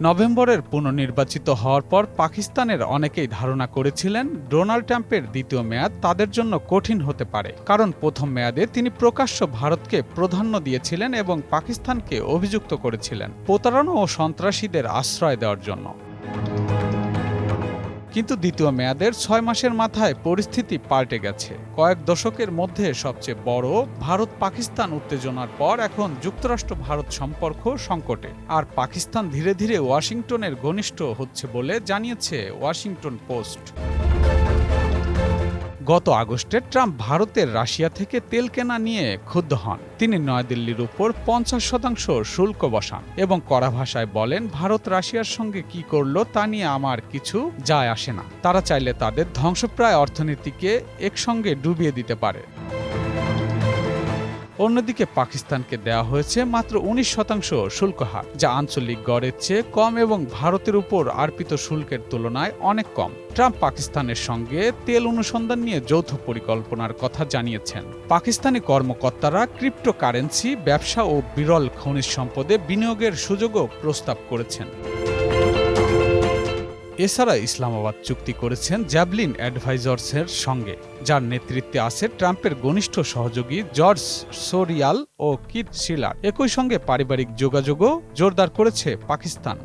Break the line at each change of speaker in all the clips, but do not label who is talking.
নভেম্বরের পুনর্নির্বাচিত হওয়ার পর পাকিস্তানের অনেকেই ধারণা করেছিলেন ডোনাল্ড ট্রাম্পের দ্বিতীয় মেয়াদ তাদের জন্য কঠিন হতে পারে। কারণ প্রথম মেয়াদে তিনি প্রকাশ্য ভারতকে প্রাধান্য দিয়েছিলেন এবং পাকিস্তানকে অভিযুক্ত করেছিলেন। প্রতারণা ও সন্ত্রাসীদের আশ্রয় দেওয়ার জন্য। কিন্তু দ্বিতীয় মেয়াদের ছয় মাসের মাথায় পরিস্থিতি পাল্টে গেছে। কয়েক দশকের মধ্যে সবচেয়ে বড় ভারত পাকিস্তান উত্তেজনার পর এখন যুক্তরাষ্ট্র ভারত সম্পর্ক সংকটে। আর পাকিস্তান ধীরে ধীরে ওয়াশিংটনের ঘনিষ্ঠ হচ্ছে বলে জানিয়েছে ওয়াশিংটন পোস্ট। গত আগস্টে ট্রাম্প ভারতের রাশিয়া থেকে তেল কেনা নিয়ে ক্ষুব্ধ হন। তিনি নয়াদিল্লির উপর পঞ্চাশ শতাংশ শুল্ক বসান এবং কড়া ভাষায় বলেন, ভারত রাশিয়ার সঙ্গে কি করল তা নিয়ে আমার কিছু যায় আসে না। তারা চাইলে তাদের ধ্বংসপ্রায় অর্থনীতিকে একসঙ্গে ডুবিয়ে দিতে পারে। অন্যদিকে পাকিস্তানকে দেওয়া হয়েছে মাত্র উনিশ শতাংশ শুল্ক হার, যা আঞ্চলিক গড়ের চেয়ে কম এবং ভারতের উপর আর্পিত শুল্কের তুলনায় অনেক কম। ট্রাম্প পাকিস্তানের সঙ্গে তেল অনুসন্ধান নিয়ে যৌথ পরিকল্পনার কথা জানিয়েছেন। পাকিস্তানি কর্মকর্তারা ক্রিপ্টোকারেন্সি, ব্যবসা ও বিরল খনিজ সম্পদে বিনিয়োগের সুযোগও প্রস্তাব করেছেন। এছাড়া ইসলামাবাদ চুক্তি করেছেন জ্যাভলিন অ্যাডভাইজার্সের সঙ্গে, যার নেতৃত্বে আছে ট্রাম্পের ঘনিষ্ঠ সহযোগী জর্জ সোরিয়াল ও কিট শিলার। একই সঙ্গে পারিবারিক যোগাযোগও জোরদার করেছে পাকিস্তান।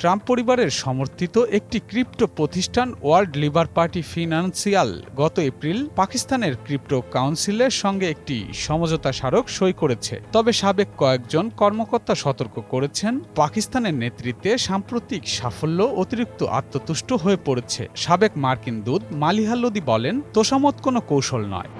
ট্রাম্প পরিবারের সমর্থিত একটি ক্রিপ্টো প্রতিষ্ঠান ওয়ার্ল্ড লিবার পার্টি ফিনান্সিয়াল গত এপ্রিল পাকিস্তানের ক্রিপ্টো কাউন্সিলের সঙ্গে একটি সমঝোতা স্মারক সই করেছে। তবে সাবেক কয়েকজন কর্মকর্তা সতর্ক করেছেন, পাকিস্তানের নেতৃত্বে সাম্প্রতিক সাফল্য অতিরিক্ত আত্মতুষ্ট হয়ে পড়েছে। সাবেক মার্কিন দূত মালিহা লোদি বলেন তোষামত কোনো কৌশল নয়।